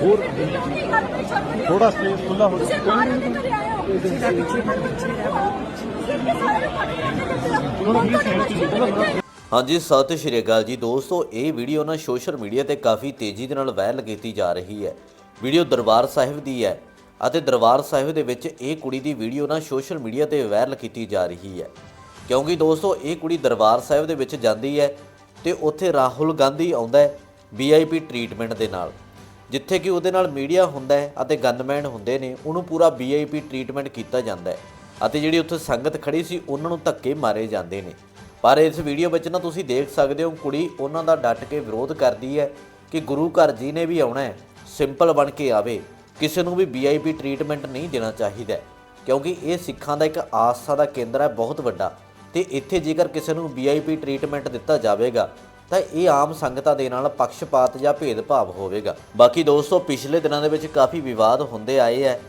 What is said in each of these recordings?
ਹੋਰ ਥੋੜਾ ਸਪੇਸ ਖੁੱਲਾ ਹੋ ਰਹਿ। ਹਾਂਜੀ ਸਤਿ ਸ਼੍ਰੀ ਅਕਾਲ ਜੀ ਦੋਸਤੋ ਇਹ ਵੀਡੀਓ ਨਾ ਸੋਸ਼ਲ ਮੀਡੀਆ ਤੇ ਕਾਫੀ ਤੇਜ਼ੀ ਦੇ ਨਾਲ ਵਾਇਰਲ ਕੀਤੀ ਜਾ ਰਹੀ ਹੈ। ਵੀਡੀਓ ਦਰਬਾਰ ਸਾਹਿਬ ਦੀ ਹੈ ਅਤੇ ਦਰਬਾਰ ਸਾਹਿਬ ਦੇ ਵਿੱਚ ਇਹ ਕੁੜੀ ਦੀ ਵੀਡੀਓ ਨਾ ਸੋਸ਼ਲ ਮੀਡੀਆ ਤੇ ਵਾਇਰਲ ਕੀਤੀ ਜਾ ਰਹੀ ਹੈ। ਕਿਉਂਕਿ ਦੋਸਤੋ ਇਹ ਕੁੜੀ ਦਰਬਾਰ ਸਾਹਿਬ ਦੇ ਵਿੱਚ ਜਾਂਦੀ ਹੈ ਤੇ ਉੱਥੇ ਰਾਹੁਲ ਗਾਂਧੀ ਆਉਂਦਾ ਹੈ ਵੀਆਈਪੀ ਟ੍ਰੀਟਮੈਂਟ ਦੇ ਨਾਲ। ਜਿੱਥੇ ਕਿ ਉਹਦੇ ਨਾਲ ਮੀਡੀਆ ਹੁੰਦਾ ਹੈ ਅਤੇ ਗਨਮੈਨ ਹੁੰਦੇ ਨੇ, ਉਹਨੂੰ ਪੂਰਾ ਵੀਆਈਪੀ ਟ੍ਰੀਟਮੈਂਟ ਕੀਤਾ ਜਾਂਦਾ ਹੈ ਅਤੇ ਜਿਹੜੀ ਉੱਥੇ ਸੰਗਤ ਖੜੀ ਸੀ, ਉਹਨਾਂ ਨੂੰ ਧੱਕੇ ਮਾਰੇ ਜਾਂਦੇ ਨੇ। ਪਰ ਇਸ ਵੀਡੀਓ ਵਿੱਚ ਨਾ ਤੁਸੀਂ ਦੇਖ ਸਕਦੇ ਹੋ, ਕੁੜੀ ਉਹਨਾਂ ਦਾ ਡਟ ਕੇ ਵਿਰੋਧ ਕਰਦੀ ਹੈ ਕਿ ਗੁਰੂ ਘਰ ਜੀ ਨੇ ਵੀ ਆਉਣਾ ਹੈ ਸਿੰਪਲ ਬਣ ਕੇ ਆਵੇ, ਕਿਸੇ ਨੂੰ ਵੀ ਵੀਆਈਪੀ ਟ੍ਰੀਟਮੈਂਟ ਨਹੀਂ ਦੇਣਾ ਚਾਹੀਦਾ ਕਿਉਂਕਿ ਇਹ ਸਿੱਖਾਂ ਦਾ ਇੱਕ ਆਸਥਾ ਦਾ ਕੇਂਦਰ ਹੈ, ਬਹੁਤ ਵੱਡਾ। ਤੇ ਇੱਥੇ ਜੇਕਰ ਕਿਸੇ ਨੂੰ ਵੀਆਈਪੀ ਟ੍ਰੀਟਮੈਂਟ ਦਿੱਤਾ ਜਾਵੇਗਾ ਤਾਂ ਇਹ ਆਮ ਸੰਗਤਾਂ ਦੇ ਨਾਲ ਪੱਖਪਾਤ ਜਾਂ ਭੇਦਭਾਵ ਹੋਵੇਗਾ। ਬਾਕੀ ਦੋਸਤੋ, ਪਿਛਲੇ ਦਿਨਾਂ ਦੇ ਵਿੱਚ ਕਾਫੀ ਵਿਵਾਦ ਹੁੰਦੇ ਆਏ ਹੈ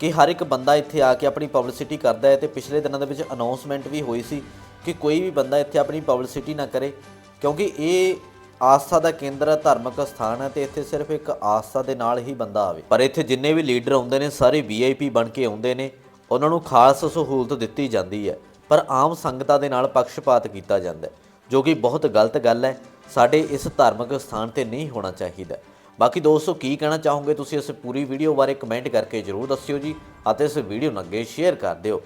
ਕਿ ਹਰ ਇੱਕ ਬੰਦਾ ਇੱਥੇ ਆ ਕੇ ਆਪਣੀ ਪਬਲਿਸਿਟੀ ਕਰਦਾ ਹੈ ਤੇ ਪਿਛਲੇ ਦਿਨਾਂ ਦੇ ਵਿੱਚ ਅਨਾਉਂਸਮੈਂਟ ਵੀ ਹੋਈ ਸੀ ਕਿ ਕੋਈ ਵੀ ਬੰਦਾ ਇੱਥੇ ਆਪਣੀ ਪਬਲਿਸਿਟੀ ਨਾ ਕਰੇ, ਕਿਉਂਕਿ ਇਹ ਆਸਥਾ ਦਾ ਕੇਂਦਰ ਹੈ, ਧਾਰਮਿਕ ਸਥਾਨ ਹੈ ਤੇ ਇੱਥੇ ਸਿਰਫ ਇੱਕ ਆਸਥਾ ਦੇ ਨਾਲ ਹੀ ਬੰਦਾ ਆਵੇ। ਪਰ ਇੱਥੇ ਜਿੰਨੇ ਵੀ ਲੀਡਰ ਆਉਂਦੇ ਨੇ, ਸਾਰੇ ਵੀਆਈਪੀ ਬਣ ਕੇ ਆਉਂਦੇ ਨੇ, ਉਹਨਾਂ ਨੂੰ ਖਾਸ ਸਹੂਲਤ ਦਿੱਤੀ ਜਾਂਦੀ ਹੈ। ਪਰ ਆਮ ਸੰਗਤਾਂ ਦੇ ਨਾਲ ਪੱਖਪਾਤ ਕੀਤਾ ਜਾਂਦਾ ਜੋ ਕਿ ਬਹੁਤ ਗਲਤ ਗੱਲ ਹੈ। ਸਾਡੇ ਇਸ ਧਾਰਮਿਕ ਸਥਾਨ ਤੇ ਨਹੀਂ ਹੋਣਾ ਚਾਹੀਦਾ। ਬਾਕੀ ਦੋਸਤੋ, ਕੀ ਕਹਿਣਾ ਚਾਹੋਗੇ ਤੁਸੀਂ ਇਸ ਪੂਰੀ ਵੀਡੀਓ ਬਾਰੇ ਕਮੈਂਟ ਕਰਕੇ ਜਰੂਰ ਦੱਸਿਓ ਜੀ ਅਤੇ ਇਸ ਵੀਡੀਓ ਨੂੰ ਅੱਗੇ ਸ਼ੇਅਰ ਕਰ ਦਿਓ।